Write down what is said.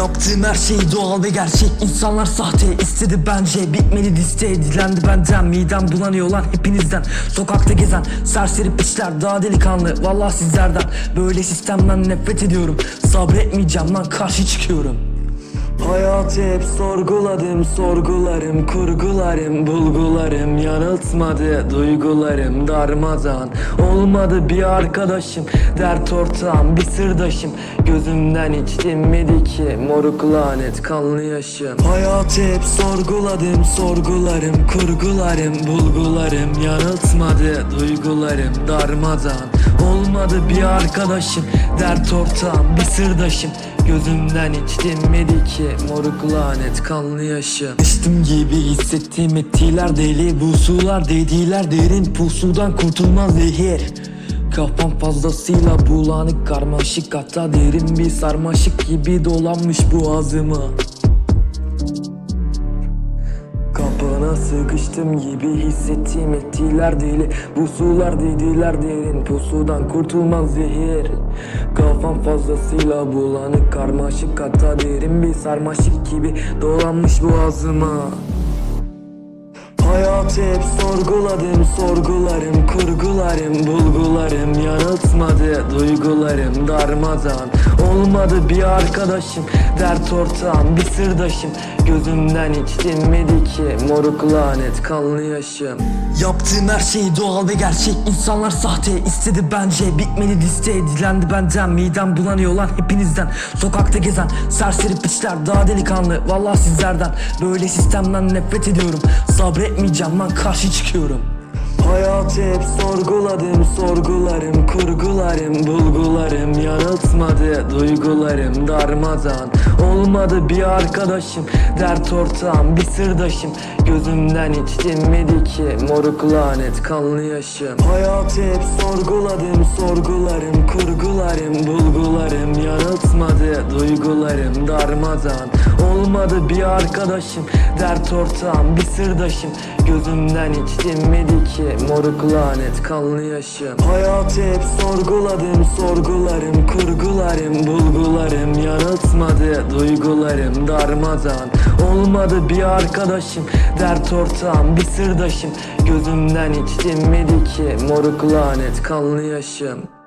Yaptığım her şey doğal ve gerçek. İnsanlar sahte istedi bence. Bitmedi liste edilendi benden. Midem bulanıyor lan hepinizden. Sokakta gezen serseri piçler Daha delikanlı vallahi sizlerden. Böyle sistemden nefret ediyorum. Sabretmeyeceğim lan karşı çıkıyorum Hayatı hep sorguladım sorgularım kurgularım bulgularım. Yanıltmadı duygularım darmadan olmadı bir arkadaşım dert ortağım bir sırdaşım. Gözümden hiç dinmedi ki moruk lanet kanlı yaşım. Hayatı hep sorguladım sorgularım kurgularım bulgularım. Yanıltmadı duygularım darmadan olmadı bir arkadaşım dert ortağım bir sırdaşım. Gözümden hiç dinmedi ki moruk lanet kanlı yaşım. Düştüm gibi hissettiğim ettiler deli Bu sular değdiler derin. Pusudan kurtulmaz zehir. Kafam fazlasıyla bulanık karmaşık Hatta derin bir sarmaşık gibi dolanmış boğazıma Kapına sıkıştım gibi hissettiğim ettiler deli Bu sular değdiler derin. Pusudan kurtulmaz zehir. Kafam fazlasıyla bulanık karmaşık. Hatta derin bir sarmaşık gibi dolanmış boğazıma Hayatı hep sorguladım sorgularım kurgularım bulgularım yanıltmadı duygularım darmadan. Olmadı bir arkadaşım dert ortağım bir sırdaşım. Gözümden hiç dinmedi ki moruk lanet kanlı yaşım. Yaptığım her şey doğal ve gerçek. İnsanlar sahte istedi bence. Bitmeli liste edilendi benden. Midem bulanıyor lan hepinizden. Sokakta gezen serseri piçler daha delikanlı. Vallahi sizlerden. Böyle sistemden nefret ediyorum. Sabretmeyeceğim lan karşı çıkıyorum Hayatı hep sorguladım sorgularım kurgularım bulgularım. Yanıltmadı duygularım darmadan. Olmadı bir arkadaşım dert ortağım bir sırdaşım. Gözümden hiç dinmedi ki moruk lanet kanlı yaşım. Hayatı hep sorguladım sorgularım kurgularım bulgularım. Yanıltmadı duygularım darmadan. Olmadı bir arkadaşım dert ortağım bir sırdaşım. Gözümden hiç dinmedi ki moruk lanet kanlı yaşım. Hayatı hep sorguladım sorgularım kurgularım bulgularım. Yanıltmadı duygularım darmadan. Olmadı bir arkadaşım dert ortağım bir sırdaşım. Gözümden hiç dinmedi ki moruk lanet kanlı yaşım